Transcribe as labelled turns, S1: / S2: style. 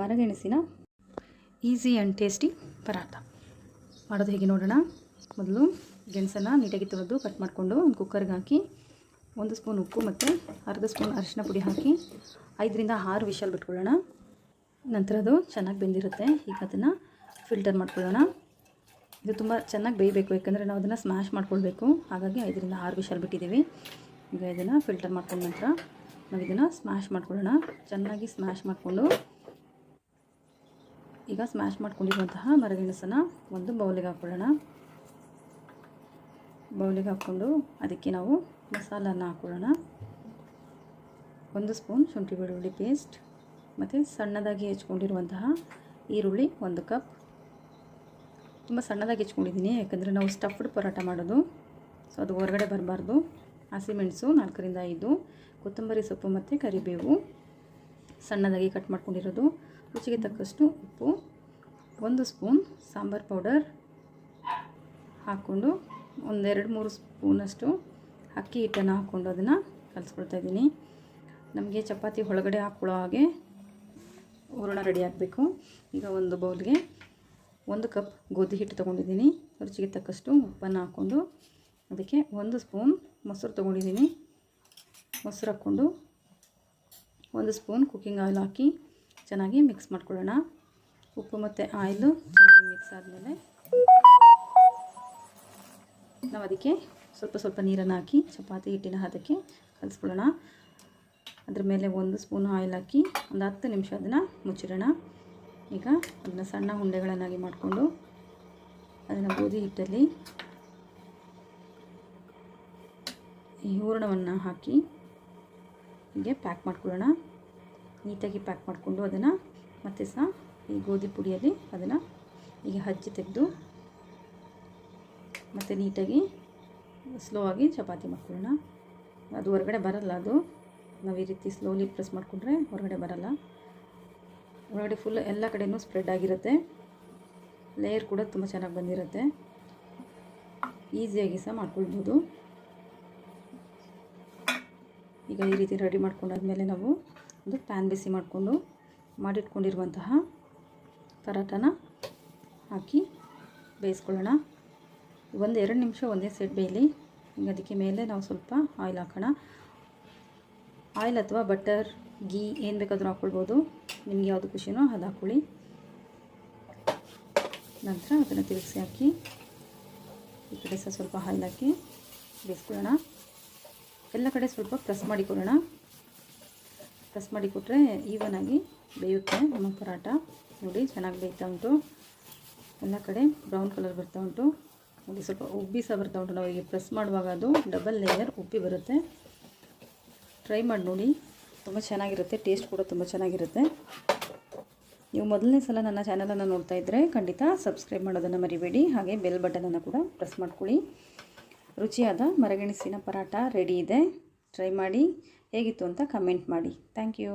S1: ಮರಗೆಣಸಿನ easy and tasty paratha ಮಾಡೋದು ಹೇಗೆ ನೋಡೋಣ? ಮೊದಲು ಗೆಣಸನ್ನು ನೀಟಾಗಿ ತೊಳೆದು ಕಟ್ ಮಾಡಿಕೊಂಡು ಒಂದು ಕುಕ್ಕರ್ಗೆ ಹಾಕಿ ಒಂದು ಸ್ಪೂನ್ ಉಪ್ಪು ಮತ್ತು ಅರ್ಧ ಸ್ಪೂನ್ ಅರಿಶಿನ ಪುಡಿ ಹಾಕಿ ಐದರಿಂದ ಆರು ವಿಷಲ್ ಬಿಟ್ಕೊಳ್ಳೋಣ. ನಂತರ ಅದು ಚೆನ್ನಾಗಿ ಬೆಂದಿರುತ್ತೆ. ಈಗ ಅದನ್ನು ಫಿಲ್ಟರ್ ಮಾಡ್ಕೊಳ್ಳೋಣ. ಇದು ತುಂಬ ಚೆನ್ನಾಗಿ ಬೇಯಬೇಕು, ಯಾಕಂದರೆ ನಾವು ಅದನ್ನು ಸ್ಮ್ಯಾಶ್ ಮಾಡ್ಕೊಳ್ಬೇಕು. ಹಾಗಾಗಿ ಐದರಿಂದ ಆರು ವಿಷಲ್ ಬಿಟ್ಟಿದ್ದೀವಿ. ಈಗ ಇದನ್ನು ಫಿಲ್ಟರ್ ಮಾಡ್ಕೊಂಡ ನಂತರ ನಾವು ಇದನ್ನು ಸ್ಮ್ಯಾಶ್ ಮಾಡ್ಕೊಳ್ಳೋಣ. ಚೆನ್ನಾಗಿ ಸ್ಮ್ಯಾಶ್ ಮಾಡಿಕೊಂಡು ಈಗ ಸ್ಮ್ಯಾಶ್ ಮಾಡ್ಕೊಂಡಿರುವಂತಹ ಮರಗೆಣಸನ್ನು ಒಂದು ಬೌಲಿಗೆ ಹಾಕ್ಕೊಳ್ಳೋಣ ಬೌಲಿಗೆ ಹಾಕ್ಕೊಂಡು ಅದಕ್ಕೆ ನಾವು ಮಸಾಲನ ಹಾಕ್ಕೊಳ್ಳೋಣ ಒಂದು ಸ್ಪೂನ್ ಶುಂಠಿ ಬೆಳ್ಳುಳ್ಳಿ ಪೇಸ್ಟ್ ಮತ್ತು ಸಣ್ಣದಾಗಿ ಹೆಚ್ಕೊಂಡಿರುವಂತಹ ಈರುಳ್ಳಿ ಒಂದು ಕಪ್ ತುಂಬ ಸಣ್ಣದಾಗಿ ಹೆಚ್ಕೊಂಡಿದ್ದೀನಿ, ಯಾಕಂದರೆ ನಾವು ಸ್ಟಫ್ಡ್ ಪರೋಟ ಮಾಡೋದು. ಸೊ ಅದು ಹೊರಗಡೆ ಬರಬಾರ್ದು. ಹಸಿಮೆಣಸು ನಾಲ್ಕರಿಂದ ಐದು, ಕೊತ್ತಂಬರಿ ಸೊಪ್ಪು ಮತ್ತು ಕರಿಬೇವು. ಸಣ್ಣದಾಗಿ ಕಟ್ ಮಾಡ್ಕೊಂಡಿರೋದು. ರುಚಿಗೆ ತಕ್ಕಷ್ಟು ಉಪ್ಪು, ಒಂದು ಸ್ಪೂನ್ ಸಾಂಬಾರು ಪೌಡರ್ ಹಾಕ್ಕೊಂಡು ಒಂದೆರಡು ಮೂರು ಸ್ಪೂನಷ್ಟು ಅಕ್ಕಿ ಹಿಟ್ಟನ್ನು ಹಾಕ್ಕೊಂಡು ಅದನ್ನು ಕಲಿಸ್ಕೊಳ್ತಾ ಇದ್ದೀನಿ. ನಮಗೆ ಚಪಾತಿ ಒಳಗಡೆ ಹಾಕ್ಕೊಳ್ಳೋ ಹಾಗೆ ಹೂರಣ ರೆಡಿ ಆಗಬೇಕು. ಈಗ ಒಂದು ಬೌಲ್ಗೆ ಒಂದು ಕಪ್ ಗೋಧಿ ಹಿಟ್ಟು ತೊಗೊಂಡಿದ್ದೀನಿ. ರುಚಿಗೆ ತಕ್ಕಷ್ಟು ಉಪ್ಪನ್ನು ಹಾಕ್ಕೊಂಡು ಅದಕ್ಕೆ ಒಂದು ಸ್ಪೂನ್ ಮೊಸರು ತೊಗೊಂಡಿದ್ದೀನಿ. ಮೊಸರು ಹಾಕ್ಕೊಂಡು ಒಂದು ಸ್ಪೂನ್ ಕುಕ್ಕಿಂಗ್ ಆಯಿಲ್ ಹಾಕಿ ಚೆನ್ನಾಗಿ ಮಿಕ್ಸ್ ಮಾಡ್ಕೊಳ್ಳೋಣ. ಉಪ್ಪು ಮತ್ತು ಆಯಿಲು ಚೆನ್ನಾಗಿ ಮಿಕ್ಸ್ ಆದಮೇಲೆ ನಾವು ಅದಕ್ಕೆ ಸ್ವಲ್ಪ ಸ್ವಲ್ಪ ನೀರನ್ನು ಹಾಕಿ ಚಪಾತಿ ಹಿಟ್ಟಿನ ಹದಕ್ಕೆ ಕಲಿಸ್ಕೊಳ್ಳೋಣ. ಅದ್ರ ಮೇಲೆ ಒಂದು ಸ್ಪೂನ್ ಆಯಿಲ್ ಹಾಕಿ ಒಂದು ಹತ್ತು ನಿಮಿಷ ಅದನ್ನು ಮುಚ್ಚಿಡೋಣ. ಈಗ ಅದನ್ನು ಸಣ್ಣ ಉಂಡೆಗಳನ್ನಾಗಿ ಮಾಡಿಕೊಂಡು ಅದನ್ನು ಗೋಧಿ ಹಿಟ್ಟಲ್ಲಿ ಈ ಹೂರಣವನ್ನು ಹಾಕಿ ಹೀಗೆ ಪ್ಯಾಕ್ ಮಾಡ್ಕೊಳ್ಳೋಣ. ನೀಟಾಗಿ ಪ್ಯಾಕ್ ಮಾಡಿಕೊಂಡು ಅದನ್ನು ಮತ್ತೆ ಸಹ ಈ ಗೋಧಿ ಪುಡಿಯಲ್ಲಿ ಅದನ್ನು ಈಗ ಹಚ್ಚಿ ತೆಗೆದು ಮತ್ತು ನೀಟಾಗಿ ಸ್ಲೋ ಆಗಿ ಚಪಾತಿ ಮಾಡ್ಕೊಳ್ಳೋಣ. ಅದು ಹೊರಗಡೆ ಬರಲ್ಲ ಅದು. ನಾವು ಈ ರೀತಿ ಸ್ಲೋಲಿ ಪ್ರೆಸ್ ಮಾಡಿಕೊಂಡ್ರೆ ಹೊರಗಡೆ ಬರಲ್ಲ. ಹೊರಗಡೆ ಫುಲ್ ಎಲ್ಲ ಕಡೆಯೂ ಸ್ಪ್ರೆಡ್ ಆಗಿರುತ್ತೆ. ಲೇಯರ್ ಕೂಡ ತುಂಬ ಚೆನ್ನಾಗಿ ಬಂದಿರುತ್ತೆ. ಈಸಿಯಾಗಿ ಸಹ ಮಾಡ್ಕೊಳ್ಬೋದು. ಈಗ ಈ ರೀತಿ ರೆಡಿ ಮಾಡ್ಕೊಂಡಾದ್ಮೇಲೆ ನಾವು ಒಂದು ಪ್ಯಾನ್ ಬಿಸಿ ಮಾಡಿಕೊಂಡು ಮಾಡಿಟ್ಕೊಂಡಿರುವಂತಹ ಪರಾಟನ ಹಾಕಿ ಬೇಯಿಸ್ಕೊಳ್ಳೋಣ. ಒಂದು ಎರಡು ನಿಮಿಷ ಒಂದೇ ಸೈಡ್ ಬೇಯಲಿ. ಅದಕ್ಕೆ ಮೇಲೆ ನಾವು ಸ್ವಲ್ಪ ಆಯಿಲ್ ಹಾಕೋಣ. ಆಯಿಲ್ ಅಥವಾ ಬಟರ್ ಗೀ ಏನು ಬೇಕಾದರೂ ಹಾಕ್ಕೊಳ್ಬೋದು. ನಿಮ್ಗೆ ಯಾವುದು ಖುಷಿನೋ ಅದು ಹಾಕ್ಕೊಳ್ಳಿ. ನಂತರ ಅದನ್ನು ತಿರುಗಿಸಿ ಹಾಕಿ ಈ ಕಡೆ ಸಹ ಸ್ವಲ್ಪ ಹಾಕಿ ಬೇಯಿಸ್ಕೊಳ್ಳೋಣ. ಎಲ್ಲ ಕಡೆ ಸ್ವಲ್ಪ ಪ್ರೆಸ್ ಮಾಡಿಕೊಡೋಣ ಪ್ರೆಸ್ ಮಾಡಿ ಮಾಡಿಕೊಟ್ರೆ ಈವನಾಗಿ ಬೇಯುತ್ತೆ. ನಮ್ಮ ಪರಾಟ ನೋಡಿ ಚೆನ್ನಾಗಿ ಬೇಯ್ತಾ ಉಂಟು. ಎಲ್ಲ ಕಡೆ ಬ್ರೌನ್ ಕಲರ್ ಬರ್ತಾ ಉಂಟು. ನೋಡಿ ಸ್ವಲ್ಪ ಉಬ್ಬಿ ಸಹ ಬರ್ತಾ ಉಂಟು. ನಾವು ಈಗ ಪ್ರೆಸ್ ಮಾಡುವಾಗ ಅದು ಡಬಲ್ ಲೇಯರ್ ಉಬ್ಬಿ ಬರುತ್ತೆ. ಟ್ರೈ ಮಾಡಿ ನೋಡಿ. ತುಂಬ ಚೆನ್ನಾಗಿರುತ್ತೆ. ಟೇಸ್ಟ್ ಕೂಡ ತುಂಬ ಚೆನ್ನಾಗಿರುತ್ತೆ. ನೀವು ಮೊದಲನೇ ಸಲ ನನ್ನ ಚಾನಲನ್ನು ನೋಡ್ತಾ ಇದ್ದರೆ ಖಂಡಿತ ಸಬ್ಸ್ಕ್ರೈಬ್ ಮಾಡೋದನ್ನು ಮರಿಬೇಡಿ. ಹಾಗೆ ಬೆಲ್ ಬಟನನ್ನು ಕೂಡ ಪ್ರೆಸ್ ಮಾಡ್ಕೊಳ್ಳಿ. ರುಚಿಯಾದ ಮರಗೆಣಸಿನ ಪರಾಟ ರೆಡಿ ಇದೆ. ಟ್ರೈ ಮಾಡಿ. ಹೇಗಿತ್ತು ಅಂತ ಕಮೆಂಟ್ ಮಾಡಿ. Thank you